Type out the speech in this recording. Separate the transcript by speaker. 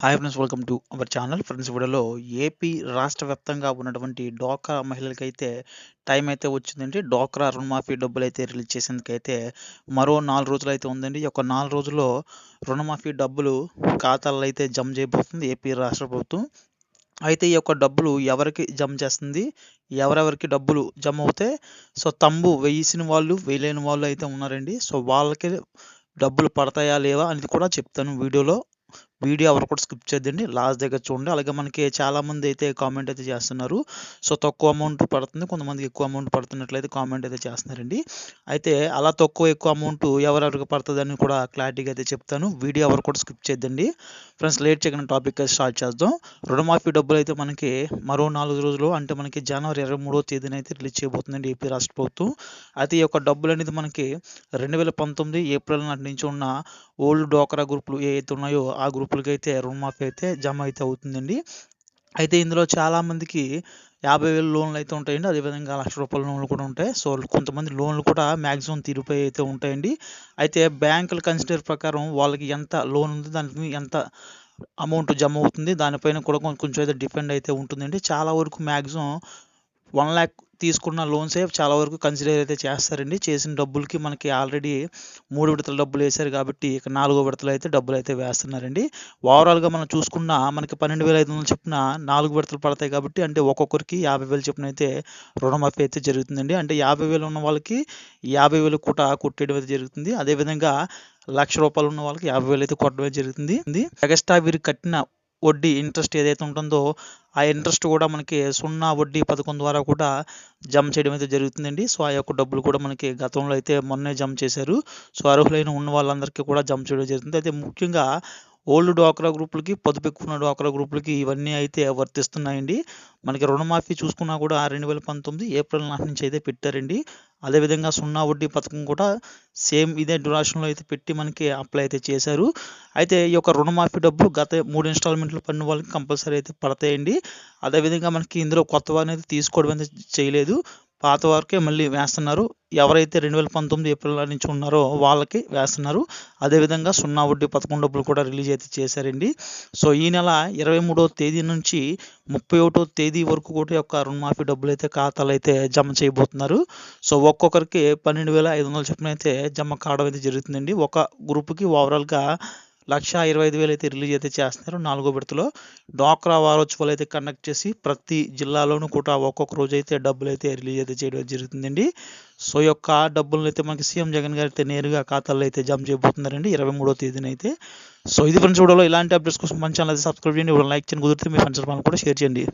Speaker 1: Hi friends welcome to our channel friends వీడియోలో AP రాష్ట్ర వ్యాప్తంగా ఉన్నటువంటి డోక్రా మహిళలకైతే టైం అయితే వచ్చిందండి. డోక్రా రుణమాఫీ డబ్బులు అయితే రిలీజ్ చేసేందుకైతే మరో నాలుగు రోజులు అయితే ఉందండి. ఈ యొక్క నాలుగు రోజుల్లో రుణమాఫీ డబ్బులు ఖాతాల్లో అయితే జమ చేయబోతుంది ఏపీ రాష్ట్ర ప్రభుత్వం. అయితే ఈ యొక్క డబ్బులు ఎవరికి జమ చేస్తుంది? ఎవరెవరికి డబ్బులు జమ అవుతాయి? సో తంబు వేసిన వాళ్ళు వేయలేని వాళ్ళు అయితే ఉన్నారండి. సో వాళ్ళకి డబ్బులు పడతాయా లేవా అనేది కూడా చెప్తాను వీడియోలో. వీడియో ఎవరు కూడా స్కిప్ చేద్దండి లాస్ట్ దగ్గర చూడండి. అలాగే మనకి చాలామంది అయితే కామెంట్ అయితే చేస్తున్నారు. సో తక్కువ అమౌంట్ పడుతుంది. కొంతమంది ఎక్కువ అమౌంట్ పడుతున్నట్లయితే కామెంట్ అయితే చేస్తున్నారండి. అయితే అలా తక్కువ ఎక్కువ అమౌంట్ ఎవరెవరికి పడుతుందని కూడా క్లారిటీగా అయితే చెప్తాను. వీడియో ఎవరు కూడా స్కిప్ చేద్దండి ఫ్రెండ్స్ లేట్ చేయకుండా టాపిక్ అయితే స్టార్ట్ చేద్దాం. రుణమాఫీ డబ్బులు అయితే మనకి మరో నాలుగు రోజులు అంటే మనకి జనవరి ఇరవై మూడో తేదీన అయితే రిలీజ్ చేయబోతుందండి ఏపీ రాష్ట్ర ప్రభుత్వం. అయితే ఈ యొక్క డబ్బులు అనేది మనకి రెండు వేల పంతొమ్మిది ఏప్రిల్ నాటి నుంచి ఉన్న ఓల్డ్ డోకరా గ్రూపులు అయితే ఉన్నాయో ఆ గ్రూపులకి అయితే రుణమాఫీ అయితే జమ అయితే అవుతుందండి. అయితే ఇందులో చాలామందికి యాభై వేలు లోన్లు అయితే ఉంటాయండి. అదేవిధంగా లక్ష రూపాయల లోన్లు కూడా ఉంటాయి. సో కొంతమంది లోన్లు కూడా మ్యాక్సిమం తీరిపోయి అయితే ఉంటాయండి. అయితే బ్యాంకుల కన్సిడర్ ప్రకారం వాళ్ళకి ఎంత లోన్ ఉంది దానికి ఎంత అమౌంట్ జమ అవుతుంది దానిపైన కూడా కొంచెం అయితే డిపెండ్ అయితే ఉంటుందండి. చాలా వరకు మ్యాక్సిమం వన్ ల్యాక్ తీసుకున్న లోన్సే చాలా వరకు కన్సిడర్ అయితే చేస్తారండి. చేసిన డబ్బులకి మనకి ఆల్రెడీ మూడు విడతల డబ్బులు వేశారు కాబట్టి ఇక నాలుగో విడతలు అయితే డబ్బులు అయితే వేస్తున్నారండి. ఓవరాల్గా మనం చూసుకున్న మనకి పన్నెండు వేల ఐదు వందలు చెప్పిన నాలుగు విడతలు పడతాయి కాబట్టి అంటే ఒక్కొక్కరికి యాభై వేలు చెప్పిన అయితే రుణమాఫీ అయితే జరుగుతుందండి. అంటే యాభై వేలు ఉన్న వాళ్ళకి యాభై వేలు కూడా కొట్టేయడం అయితే జరుగుతుంది. అదేవిధంగా లక్ష రూపాయలు ఉన్న వాళ్ళకి యాభై వేలు అయితే కొట్టడం జరుగుతుంది. ఎగస్ట్రా వీరు కట్టిన వడ్డీ ఇంట్రెస్ట్ ఏదైతే ఉంటుందో ఆ ఇంట్రెస్ట్ కూడా మనకి సున్నా వడ్డీ పథకం ద్వారా కూడా జమ చేయడం అయితే జరుగుతుందండి. సో ఆ యొక్క డబ్బులు కూడా మనకి గతంలో అయితే మొన్నే జమ చేశారు. సో అర్హులైన ఉన్న వాళ్ళందరికీ కూడా జమ చేయడం జరుగుతుంది. అయితే ముఖ్యంగా ఓల్డ్ డ్వాక్రా గ్రూపులకి పొదుపు ఎక్కువ డ్వాక్రా గ్రూపులకి ఇవన్నీ అయితే వర్తిస్తున్నాయండి. మనకి రుణమాఫీ చూసుకున్నా కూడా రెండు వేల పంతొమ్మిది ఏప్రిల్ నాటి నుంచి అయితే పెట్టారండి. అదేవిధంగా సున్నా వడ్డీ పథకం కూడా సేమ్ ఇదే డ్యూరేషన్లో అయితే పెట్టి మనకి అప్లై అయితే చేశారు. అయితే ఈ యొక్క రుణమాఫీ డబ్బు గత మూడు ఇన్స్టాల్మెంట్లు పడిన వాళ్ళకి కంపల్సరీ అయితే పడతాయండి. అదేవిధంగా మనకి ఇందులో కొత్త వారిని అయితే తీసుకోవడం అయితే చేయలేదు. పాత వారికే మళ్ళీ వేస్తున్నారు. ఎవరైతే రెండు వేల పంతొమ్మిది ఏప్రిల్ నుంచి ఉన్నారో వాళ్ళకి వేస్తున్నారు. అదేవిధంగా సున్నా వడ్డీ పథకం డబ్బులు కూడా రిలీజ్ అయితే చేశారండి. సో ఈ నెల ఇరవై మూడో తేదీ నుంచి ముప్పై ఒకటో తేదీ వరకు కూడా యొక్క రుణమాఫీ డబ్బులు అయితే ఖాతాలు అయితే జమ చేయబోతున్నారు. సో ఒక్కొక్కరికి పన్నెండు వేల ఐదు వందల చొప్పున అయితే జమ కావడం అయితే జరుగుతుందండి. ఒక గ్రూప్కి ఓవరాల్గా లక్ష ఇరవై ఐదు వేలు అయితే రిలీజ్ అయితే చేస్తున్నారు. నాలుగో విడతలో డ్వాక్రా వారోత్సవాలు అయితే కండక్ట్ చేసి ప్రతి జిల్లాలోనూ కూడా ఒక్కొక్క రోజు అయితే డబ్బులు అయితే రిలీజ్ అయితే చేయడం జరుగుతుందండి. సో యొక్క డబ్బులను అయితే మనకి సీఎం జగన్ గారు అయితే నేరుగా ఖాతాల్లో అయితే జమ చేయబోతున్నారండి ఇరవై మూడో తేదీన అయితే. సో ఇది ఫ్రెండ్స్ వీడియోలో ఇలాంటి అప్డేట్స్ కోసం మంచి ఛానల్ అయితే సబ్స్క్రైబ్ చేయండి. లైక్ చేయండి. కుదిరితే మీ ఫ్రెండ్స్ కూడా షేర్ చేయండి.